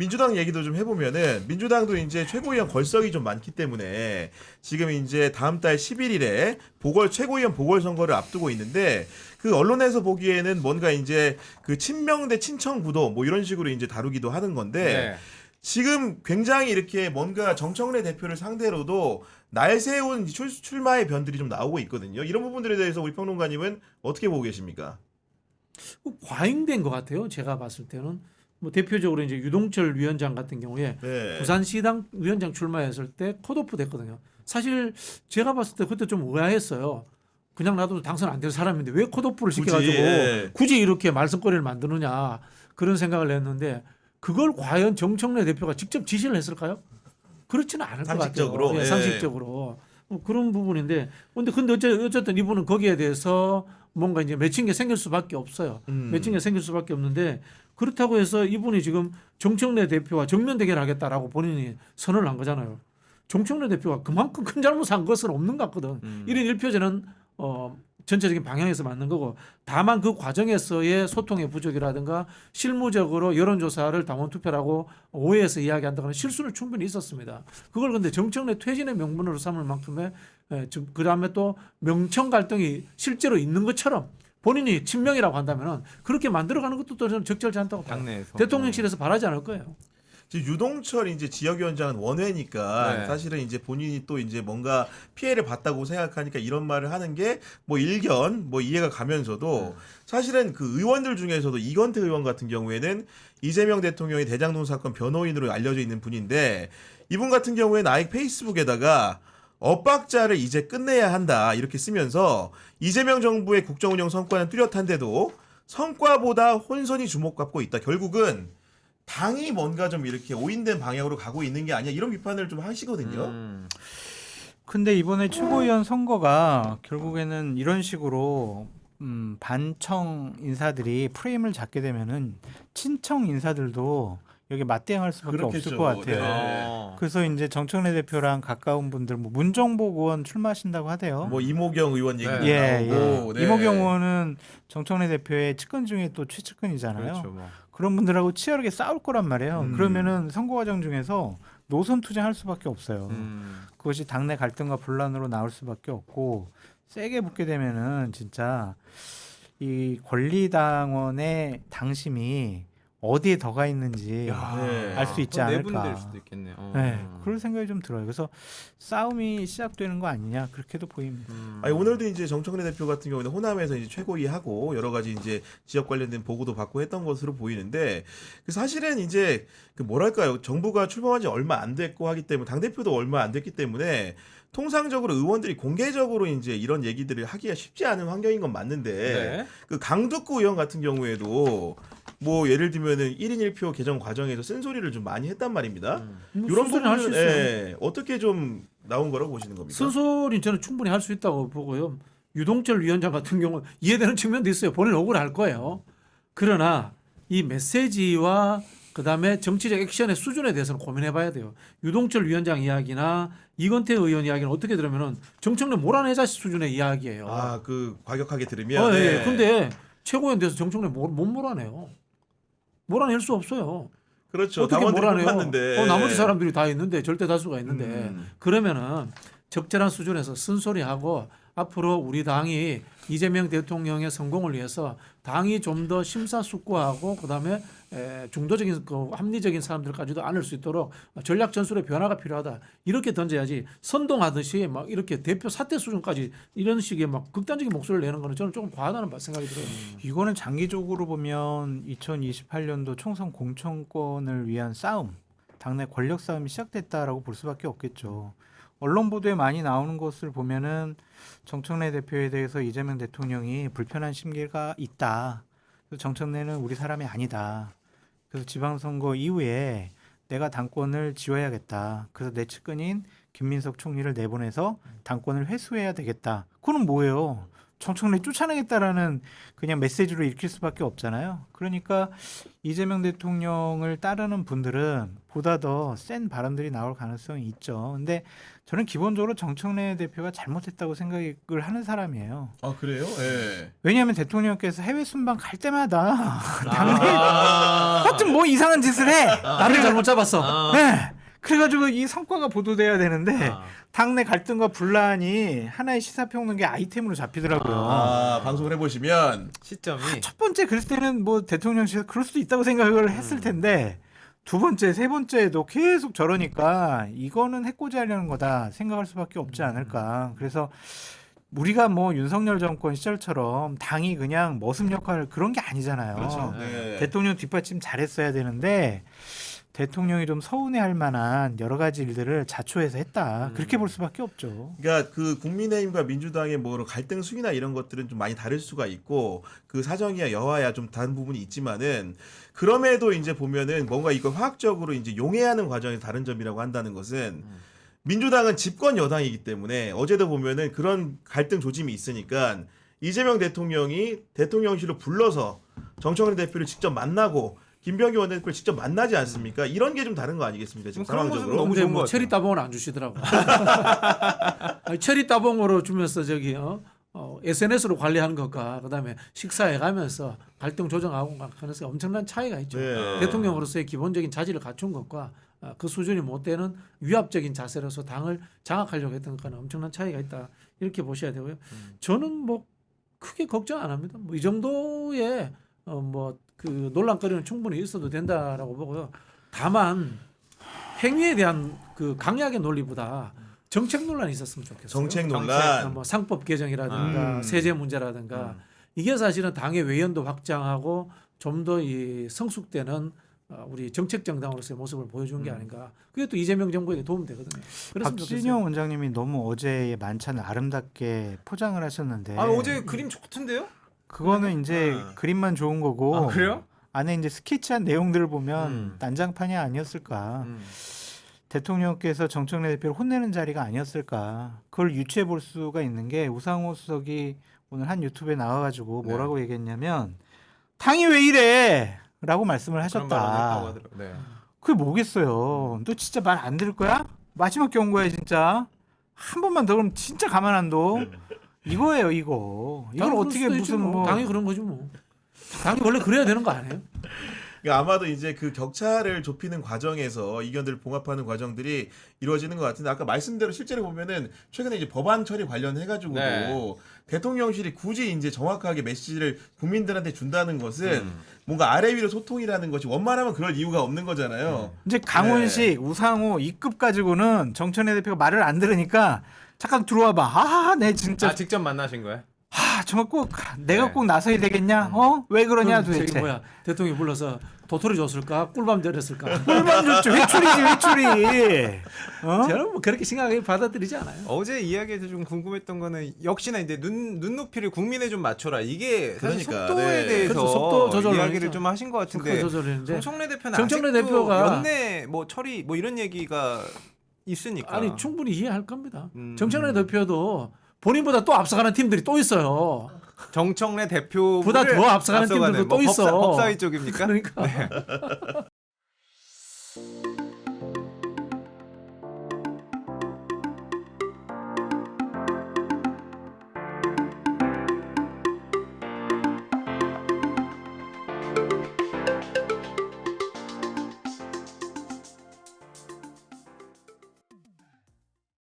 민주당 얘기도 좀 해보면은 민주당도 이제 최고위원 걸석이 좀 많기 때문에 지금 이제 다음 달 11일에 보궐 최고위원 보궐선거를 앞두고 있는데 그 언론에서 보기에는 뭔가 이제 그 친명 대 친청 구도 뭐 이런 식으로 이제 다루기도 하는 건데 네. 지금 굉장히 이렇게 뭔가 정청래 대표를 상대로도 날 세운 출, 출마의 변들이 좀 나오고 있거든요. 이런 부분들에 대해서 우리 평론가님은 어떻게 보고 계십니까? 그 과잉된 것 같아요. 제가 봤을 때는 뭐 대표적으로 이제 유동철 위원장 같은 경우에 네. 부산시당 위원장 출마했을 때 컷오프 됐거든요. 사실 제가 봤을 때 그때 좀 의아했어요. 그냥 놔도 당선 안 될 사람인데 왜 컷오프를 굳이, 시켜가지고 예. 굳이 이렇게 말썽거리를 만드느냐 그런 생각을 했는데 그걸 과연 정청래 대표가 직접 지시를 했을까요? 그렇지는 않을 상식적으로, 것 같아요. 예. 예, 상식적으로 뭐 그런 부분인데 근데 근데 어쨌든 이분은 거기에 대해서 뭔가 이제 맺힌 게 생길 수밖에 없어요. 음. 맺힌 게 생길 수밖에 없는데 그렇다고 해서 이분이 지금 정청래 대표와 정면 대결하겠다라고 본인이 선언을 한 거잖아요. 정청래 대표가 그만큼 큰 잘못한 것은 없는 것 같거든. 음. 1인 1표제는 어 전체적인 방향에서 맞는 거고 다만 그 과정에서의 소통의 부족이라든가 실무적으로 여론조사를 당원 투표라고 오해해서 이야기한다거나 실수는 충분히 있었습니다. 그걸 근데 정청래 퇴진의 명분으로 삼을 만큼의 예, 좀 그다음에 또 명청 갈등이 실제로 있는 것처럼 본인이 친명이라고 한다면은 그렇게 만들어가는 것도 또 저는 적절치 않다고 봐요. 당내에서 대통령실에서 바라지 않을 거예요. 지금 유동철 이제 지역위원장은 원외니까 네. 사실은 이제 본인이 또 이제 뭔가 피해를 봤다고 생각하니까 이런 말을 하는 게 뭐 일견 뭐 이해가 가면서도 사실은 그 의원들 중에서도 이건태 의원 같은 경우에는 이재명 대통령의 대장동 사건 변호인으로 알려져 있는 분인데 이분 같은 경우에는 아예 페이스북에다가 엇박자를 이제 끝내야 한다 이렇게 쓰면서 이재명 정부의 국정 운영 성과는 뚜렷한데도 성과보다 혼선이 주목받고 있다. 결국은 당이 뭔가 좀 이렇게 오인된 방향으로 가고 있는 게 아니야 이런 비판을 좀 하시거든요. 음. 근데 이번에 최고위원 선거가 결국에는 이런 식으로 음, 반청 인사들이 프레임을 잡게 되면은 친청 인사들도 여기 맞대응할 수밖에 없을 것 같아요. 네. 어. 그래서 이제 정청래 대표랑 가까운 분들 뭐 문정복 의원 출마하신다고 하대요. 뭐 이모경 의원 얘기도 네. 예, 나오고 예. 이모경 의원은 정청래 대표의 측근 중에 또 최측근이잖아요. 그렇죠. 뭐. 그런 분들하고 치열하게 싸울 거란 말이에요. 음. 그러면은 선거 과정 중에서 노선 투쟁할 수밖에 없어요. 음. 그것이 당내 갈등과 분란으로 나올 수밖에 없고 세게 붙게 되면은 진짜 이 권리당원의 당심이 어디에 더 가 있는지 야, 네. 알 수 있지 또 않을까. 내분될 수도 있겠네요. 어. 네, 그럴 생각이 좀 들어요. 그래서 싸움이 시작되는 거 아니냐 그렇게도 보입니다. 음. 아니 오늘도 이제 정청래 대표 같은 경우는 호남에서 이제 최고위 하고 여러 가지 이제 지역 관련된 보고도 받고 했던 것으로 보이는데 그 사실은 이제 그 뭐랄까요 정부가 출범한 지 얼마 안 됐고 하기 때문에 당 대표도 얼마 안 됐기 때문에 통상적으로 의원들이 공개적으로 이제 이런 얘기들을 하기가 쉽지 않은 환경인 건 맞는데 네. 그 강두구 의원 같은 경우에도 뭐 예를 들면은 1인 1표 개정 과정에서 쓴소리를 좀 많이 했단 말입니다. 음. 이런 순소리 할수 부분은 있어요. 예, 어떻게 좀 나온 거라고 보시는 겁니까? 쓴소리 저는 충분히 할 수 있다고 보고요. 유동철 위원장 같은 경우 이해되는 측면도 있어요. 본인 억울할 거예요. 그러나 이 메시지와 그다음에 정치적 액션의 수준에 대해서는 고민해봐야 돼요. 유동철 위원장 이야기나 이건태 의원 이야기는 어떻게 들으면은 정청래 몰아내자 수준의 이야기예요. 아, 그 과격하게 들으면 어, 예. 네. 근데 최고위원 돼서 정청래 못, 못 몰아내요. 몰아낼 수 없어요. 그렇죠. 어떻게 몰아내요? 어, 나머지 사람들이 다 있는데 절대 다수가 있는데 음. 그러면은 적절한 수준에서 쓴소리하고 앞으로 우리 당이 이재명 대통령의 성공을 위해서 당이 좀 더 심사숙고하고 그다음에 에, 중도적인 그 합리적인 사람들까지도 안을 수 있도록 전략 전술의 변화가 필요하다 이렇게 던져야지 선동하듯이 막 이렇게 대표 사퇴 수준까지 이런 식의 막 극단적인 목소리를 내는 거는 저는 조금 과하다는 생각이 들어요. 이거는 장기적으로 보면 2028년도 총선 공천권을 위한 싸움, 당내 권력 싸움이 시작됐다라고 볼 수밖에 없겠죠. 언론 보도에 많이 나오는 것을 보면은 정청래 대표에 대해서 이재명 대통령이 불편한 심기가 있다. 정청래는 우리 사람이 아니다. 그래서 지방선거 이후에 내가 당권을 지워야겠다. 그래서 내 측근인 김민석 총리를 내보내서 당권을 회수해야 되겠다. 그거는 뭐예요? 정청래 쫓아내겠다라는 그냥 메시지로 읽힐 수밖에 없잖아요. 그러니까 이재명 대통령을 따르는 분들은 보다 더센 발언들이 나올 가능성이 있죠. 근데 저는 기본적으로 정청래 대표가 잘못했다고 생각을 하는 사람이에요. 아 그래요? 예. 왜냐하면 대통령께서 해외 순방 갈 때마다 당내 아. 하여튼 뭐 이상한 짓을 해. 나를 잘못 잡았어. 아. 네. 그래가지고 이 성과가 보도돼야 되는데 아. 당내 갈등과 분란이 하나의 시사평론계 아이템으로 잡히더라고요. 아 방송을 해보시면 시점이 첫 번째 그랬을 때는 뭐 대통령실에서 그럴 수도 있다고 생각을 했을 텐데 두 번째, 세 번째도 계속 저러니까 이거는 해코지하려는 거다 생각할 수밖에 없지 않을까. 그래서 우리가 뭐 윤석열 정권 시절처럼 당이 그냥 머슴 역할 그런 게 아니잖아요. 그렇죠. 네. 네. 대통령 뒷받침 잘했어야 되는데 대통령이 좀 서운해할 만한 여러 가지 일들을 자초해서 했다. 음. 그렇게 볼 수밖에 없죠. 그러니까 그 국민의힘과 민주당의 뭐 갈등 수위나 이런 것들은 좀 많이 다를 수가 있고 그 사정이야 여하야 좀 다른 부분이 있지만은 그럼에도 이제 보면은 뭔가 이걸 화학적으로 이제 용해하는 과정에서 다른 점이라고 한다는 것은 민주당은 집권 여당이기 때문에 어제도 보면은 그런 갈등 조짐이 있으니까 이재명 대통령이 대통령실로 불러서 정청래 대표를 직접 만나고 김병기 원내대표를 직접 만나지 않습니까? 이런 게 좀 다른 거 아니겠습니까? 지금 그런 모습은 상황적으로. 너무 근데 좋은 뭐것 체리 같아요. 따봉을 안 주시더라고. 아니, 체리 따봉으로 주면서 저기 어, 어, SNS로 관리하는 것과 그다음에 식사해 가면서 갈등 조정하고 하면서 엄청난 차이가 있죠. 네. 대통령으로서의 기본적인 자질을 갖춘 것과 아, 그 수준이 못 되는 위압적인 자세로서 당을 장악하려고 했던 것과는 엄청난 차이가 있다 이렇게 보셔야 되고요. 저는 뭐 크게 걱정 안 합니다. 뭐 이 정도의 어, 뭐 그 논란거리는 충분히 있어도 된다라고 보고요. 다만 행위에 대한 그 강약의 논리보다 정책 논란이 있었으면 좋겠어요. 정책 정책, 논란. 뭐 상법 개정이라든가 음. 세제 문제라든가 음. 이게 사실은 당의 외연도 확장하고 좀 더 이 성숙되는 어, 우리 정책 정당으로서의 모습을 보여준 게 음. 아닌가. 그게 또 이재명 정부에게 도움 되거든요. 박진영 원장님이 너무 어제의 만찬을 아름답게 포장을 하셨는데 아 어제 그림 좋던데요? 그거는 이제 아. 그림만 좋은 거고 아 그래요? 안에 이제 스케치한 내용들을 보면 음. 난장판이 아니었을까. 음. 대통령께서 정청래 대표를 혼내는 자리가 아니었을까. 그걸 유추해 볼 수가 있는 게 우상호 수석이 오늘 한 유튜브에 나와가지고 네. 뭐라고 얘기했냐면 당이 왜 이래? 라고 말씀을 그런 발언을 했다고 하셨다. 하더라고요. 네. 그게 뭐겠어요? 너 진짜 말 안 들을 거야? 마지막 경고야 진짜. 한 번만 더 그럼 진짜 가만 안 둬. 이거예요 이거. 이걸 어떻게 무슨 뭐. 뭐 당이 그런 거지 뭐. 당이 원래 그래야 되는 거 아니에요? 그러니까 아마도 이제 그 격차를 좁히는 과정에서 이견들을 봉합하는 과정들이 이루어지는 것 같은데 아까 말씀대로 실제로 보면은 최근에 이제 법안 처리 관련해 가지고도 네. 대통령실이 굳이 이제 정확하게 메시지를 국민들한테 준다는 것은 음. 뭔가 아래 위로 소통이라는 것이 원만하면 그럴 이유가 없는 거잖아요. 이제 강훈식, 우상호 이급 가지고는 정천혜 대표가 말을 안 들으니까 잠깐 들어와 봐. 아, 내 진짜 아 직접 만나신 거예요? 아, 정말 꼭 내가 네. 꼭 나서야 되겠냐? 어? 왜 그러냐 그럼 저기 도대체. 뭐야 대통령이 불러서 도토리 줬을까 꿀밤 때렸을까? 꿀만 줬죠. 회초리지 회초리. 어? 저는 뭐 그렇게 심각하게 받아들이지 않아요. 어제 이야기에서 좀 궁금했던 거는 역시나 이제 눈 눈높이를 국민에 좀 맞춰라 이게 사실 그러니까, 속도에 네. 대해서 그렇죠. 속도 조절을 이야기를 하죠. 좀 하신 것그 같은데 조절했는데 정청래 대표는 정청래 아직도 대표가- 연내 뭐 처리 뭐 이런 얘기가 있으니까 아니 충분히 이해할 겁니다. 음. 정청래 대표도 본인보다 또 앞서가는 팀들이 또 있어요. 정청래 대표 보다 더 앞서가는 팀들도 또 있어. 법사, 법사위 쪽입니까? 그러니까